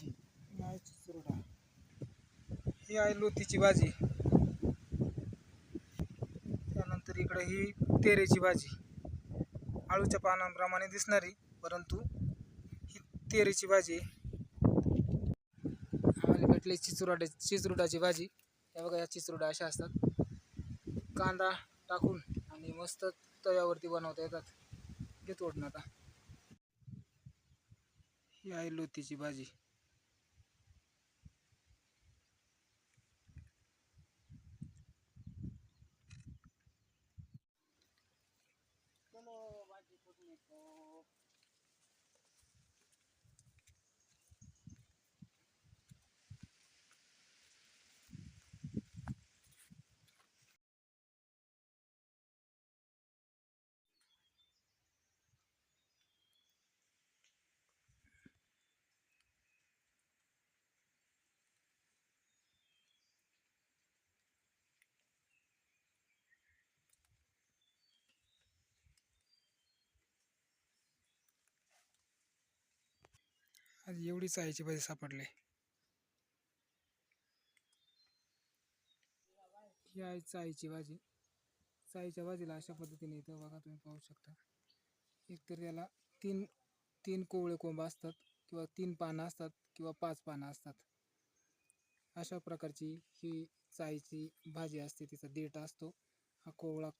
नाही चिचरोडा ही आहे लोतीची भाजी. त्यानंतर इकडे ही तेरेची भाजी. आळूच्या पानांप्रमाणे दिसणारी परंतु ही तेरेची भाजी आम्हाला भेटली चिचरोडा चिचरुडाची भाजी. या बघा या चिचरुडा अशा असतात. कांदा टाकून आणि मस्त तव्यावरती बनवता येतात. घेत ओढणं आता. ही आहे लोतीची भाजी. Oh. आज एवढी चायची भाजी सापडली. ही आहे चायची भाजी चायच्या भाजीला अशा पद्धतीने इथं बघा तुम्ही पाहू शकता. एकतर याला तीन तीन कोवळे कोंब असतात किंवा तीन पानं असतात किंवा पाच पानं असतात. अशा प्रकारची ही चायची भाजी असते तिचा देठ असतो. हा कोवळा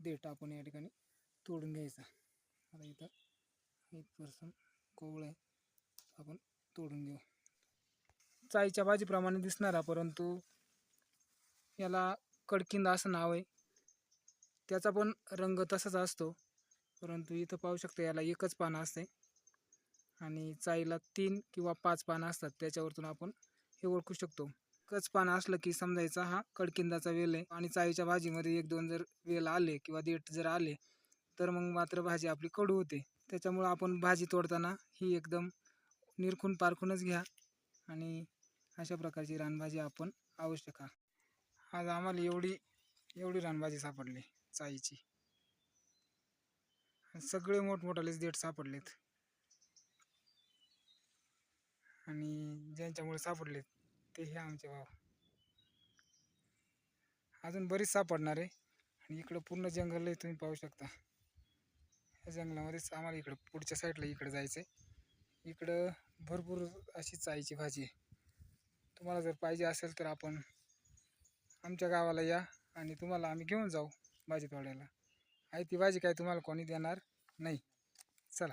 देठ आपण या ठिकाणी तोडून घ्यायचा. आता इथं एक पर्सन कोवळं आहे आपण तोडून घेऊ. चाईच्या भाजीप्रमाणे दिसणारा परंतु याला कडकिंद असं नाव आहे. त्याचा पण रंग तसाच असतो परंतु इथं पाहू शकता याला एकच पानं असते. आणि चाईला तीन किंवा पाच पानं असतात त्याच्यावरतून आपण हे ओळखू शकतो. एकच पानं असलं की समजायचा हा कडकिंदाचा वेल आहे. आणि चाईच्या भाजीमध्ये एक दोन जर वेल आले किंवा देठ जर आले तर मग मात्र भाजी आपली कडू होते. त्याच्यामुळं आपण भाजी तोडताना ही एकदम निरखून पारखूनच घ्या आणि अशा प्रकारची रानभाजी आपण आवश्यक हा आज आम्हाला एवढी एवढी रानभाजी सापडली चाईची. सगळे मोठमोठालेच देठ सापडलेत. आणि ज्यांच्यामुळे सापडलेत ते हे आमचे भाव अजून बरीच सापडणार आहे आणि इकडं पूर्ण जंगल आहे तुम्ही पाहू शकता. या जंगलामध्येच आम्हाला इकडं पुढच्या साईडला इकडं जायचं आहे इकडं भरपूर अशी चाईची भाजी तुम्हाला जर पाहिजे असेल तर आपण आमच्या गावाला या आणि तुम्हाला आम्ही घेऊन जाऊ भाजी तोडायला आहे ती भाजी काय तुम्हाला कोणी देणार नाही. चला.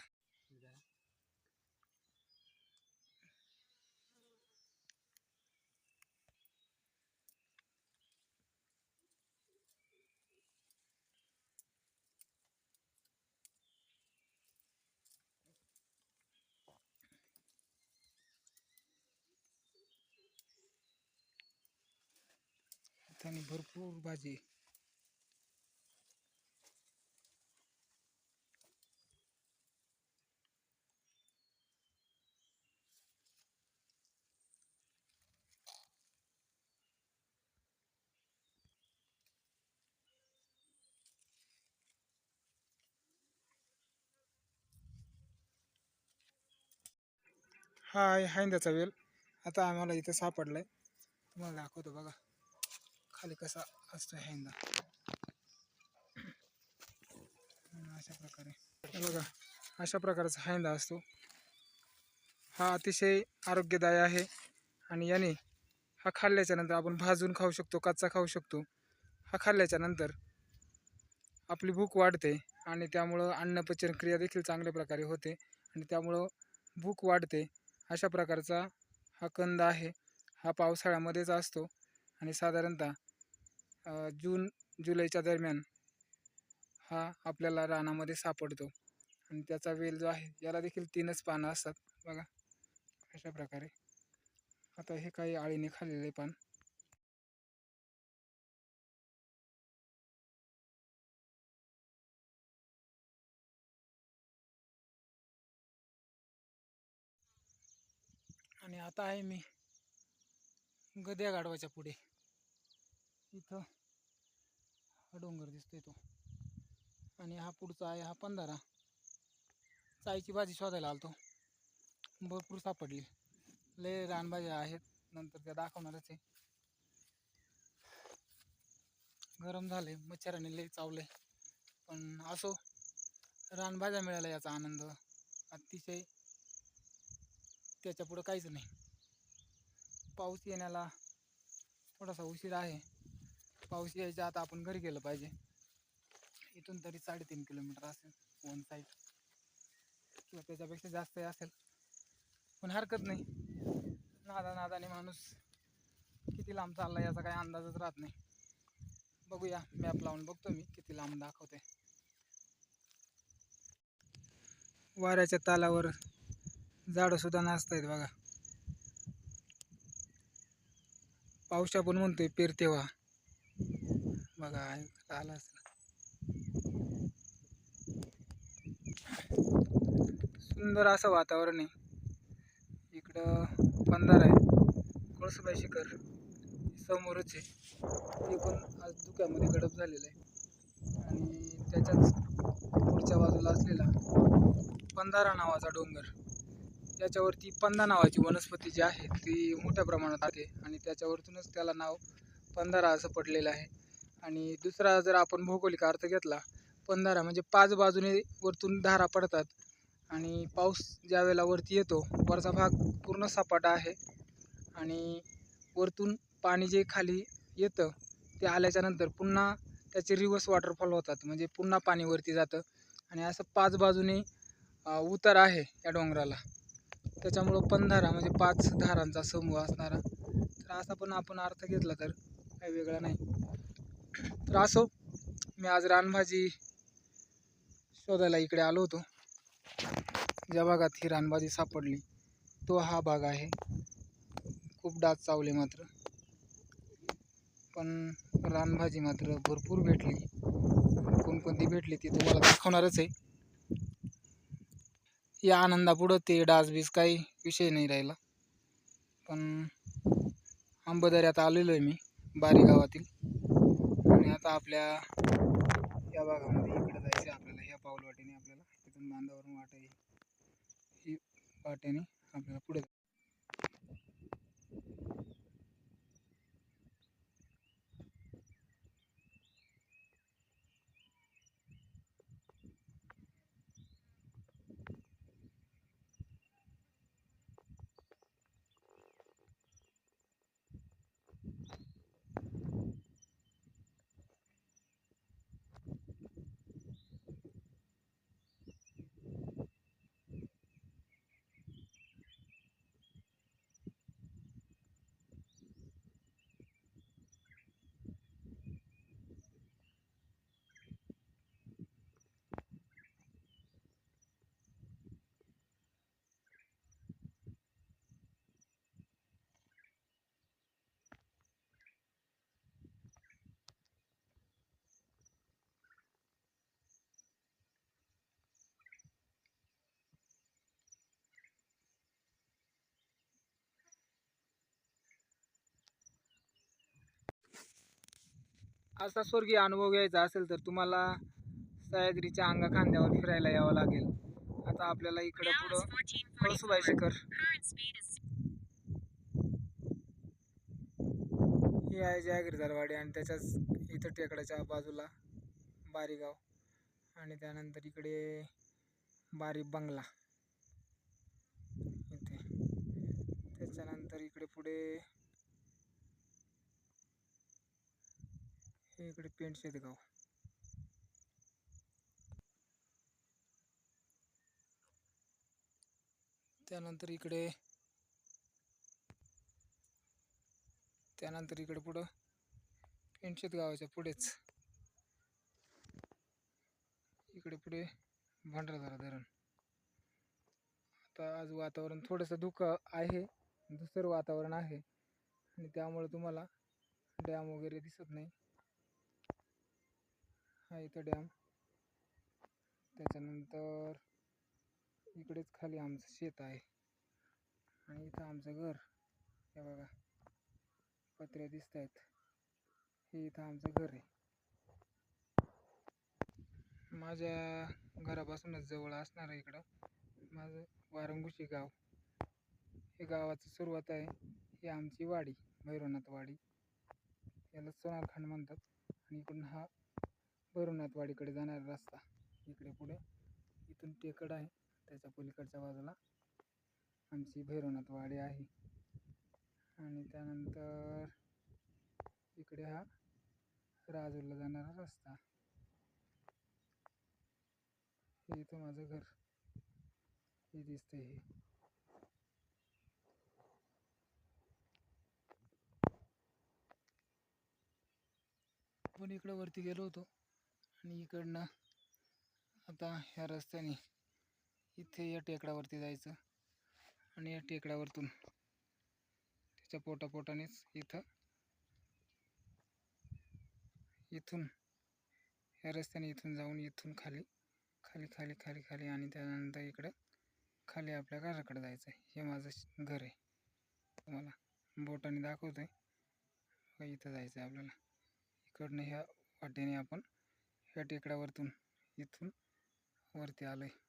आणि भरपूर भाजी. हा आहे वेल. आता आम्हाला इथं सापडलाय. तुम्हाला दाखवतो बघा. खाली कसा असतो ह्यांदा अशा प्रकारे. बघा अशा प्रकारचा हांदा असतो. हा अतिशय आरोग्यदायी आहे आणि याने हा खाल्ल्याच्यानंतर आपण भाजून खाऊ शकतो कच्चा खाऊ शकतो. हा खाल्ल्याच्यानंतर आपली भूक वाढते आणि त्यामुळं अन्नपचन क्रिया देखील चांगल्या प्रकारे होते आणि त्यामुळं भूक वाढते. अशा प्रकारचा हा कंद आहे. हा पावसाळ्यामध्येच असतो आणि साधारणतः जून जुलैच्या दरम्यान हा आपल्याला रानामध्ये सापडतो. आणि त्याचा वेल जो आहे याला देखील तीनच पानं असतात. बघा अशा प्रकारे. आता हे काही आळीने खाल्लेले पान. आणि आता आहे मी गद्या गाढवाच्या पुढे. इथं हा डोंगर दिसतोय तो. आणि हा पुढचा आहे हा पंधारा. चायची भाजी शोधायला आलतो. भरपूर सापडली. लय रानभाज्या आहेत. नंतर त्या दाखवणारच आहे. गरम झाले मच्छराने लय चावले पण असो रानभाज्या मिळाल्या याचा आनंद. अतिशय त्याच्या पुढं काहीच नाही. पाऊस येण्याला थोडासा उशीर आहे. पाऊस यायच्या आता आपण घरी गेलं पाहिजे. इथून तरी साडेतीन किलोमीटर असेल वन साईड किंवा त्याच्यापेक्षा जास्तही असेल. पण हरकत नाही. नादा नादाने माणूस किती लांब चालला याचा काही अंदाजच राहत नाही. बघूया मॅप लावून बघतो मी किती लांब दाखवते. वाऱ्याच्या तालावर झाडं सुद्धा नाचत आहेत बघा. पाऊस आपण म्हणतोय पेरते बघा आला असेल सुंदर असं वातावरण आहे. इकडं बंधार आहे. कळसुबाई शिखर समोरच आहे. ते पण आज धुक्यामध्ये गडप झालेलं आहे. आणि त्याच्याच पुढच्या बाजूला असलेला पंधारा नावाचा डोंगर. त्याच्यावरती पंधा नावाची वनस्पती जी आहे ती मोठ्या प्रमाणात आहे. आणि त्याच्यावरतूनच त्याला नाव पंधारा असं पडलेलं आहे. आणि दुसरा जर आपण भौगोलिक अर्थ घेतला पंधारा म्हणजे पाच बाजूने वरतून धारा पडतात आणि पाऊस ज्या वेळेला वरती येतो वरचा भाग पूर्ण सपाटा आहे आणि वरतून पाणी जे खाली येतं ते आल्याच्यानंतर पुन्हा त्याचे रिवर्स वॉटरफॉल होतात म्हणजे पुन्हा पाणी वरती जातं आणि असं पाच बाजूने उतार आहे या डोंगराला. त्याच्यामुळं पंधारा म्हणजे पाच धारांचा समूह असणारा. तर असा पण आपण अर्थ घेतला तर काही वेगळा नाही. तर असो हो. मी आज रानभाजी शोधायला इकडे आलो होतो. ज्या भागात ही रानभाजी सापडली तो हा भाग आहे. खूप डास चावले मात्र. पण रानभाजी मात्र भरपूर भेटली. कोणकोणती भेटली ती तुम्हाला दाखवणारच आहे. या आनंदापुढं ते डास बीस काही विषय नाही राहिला. पण आंबदऱ्यात आलेलो आहे मी बारी गावातील. आणि आता आपल्या या भागामध्ये इकडे जायचं आहे आपल्याला. ह्या पाऊल वाटेने आपल्याला तिथून बांधावरून वाटे ही वाटेने आपल्याला पुढे असा स्वर्गीय अनुभव घ्यायचा असेल तर तुम्हाला सह्याद्रीच्या अंगा खांद्यावर फिरायला यावं लागेल. आता आपल्याला इकडं पुढं कळसुबाई शिखर. ही आहे जयगिरदारवाडी आणि त्याच्याच इथं टेकडाच्या बाजूला बारीगाव आणि त्यानंतर इकडे बारी बंगला. इथे. त्याच्यानंतर इकडे पुढे इकडे पेंट शेतगाव त्यानंतर इकडे त्यानंतर इकडे पुढं पेंटशेत गावाच्या पुढेच. इकडे पुढे भंडारदारा धरण. आता आज वातावरण थोडंसं धुकं आहे दुसरं वातावरण आहे. आणि त्यामुळे तुम्हाला डॅम वगैरे दिसत नाही. हा इथं डॅम. त्याच्यानंतर इकडेच खाली आमचं शेत आहे. आणि इथं आमचं घर. हे बघा. पत्र्या दिसत आहेत हे इथं आमचं घर आहे. माझ्या घरापासूनच जवळ असणार आहे इकडं. माझं वारंगुशी गाव. हे गावाचं सुरुवात आहे. ही आमची वाडी भैरवनाथ वाडी. याला सोनारखंड म्हणतात. आणि इकडून हा भैरवनाथवाडीकडे जाणारा रस्ता. इकडे पुढे. इथून टेकड आहे. त्याच्या पलीकडच्या बाजूला आमची भैरवनाथवाडी आहे. आणि त्यानंतर इकडे हा राजूरला जाणारा रस्ता. हे इथं माझं घर. हे दिसतंय हे. आपण इकडं वरती गेलो होतो. आणि इकडनं आता ह्या रस्त्याने इथे या टेकडावरती जायचं आणि या टेकडावरतून त्याच्या पोटापोटानेच इथं इथून ह्या रस्त्याने इथून जाऊन इथून खाली खाली खाली खाली खाली आणि त्यानंतर इकडं खाली आपल्या घराकडे जायचं आहे हे माझं घर आहे. तुम्हाला बोटाने दाखवतो आहे इथं जायचं आहे आपल्याला. इकडनं ह्या वाटेने आपण ह्या टेकड्यावरतून इथून वरती आलं आहे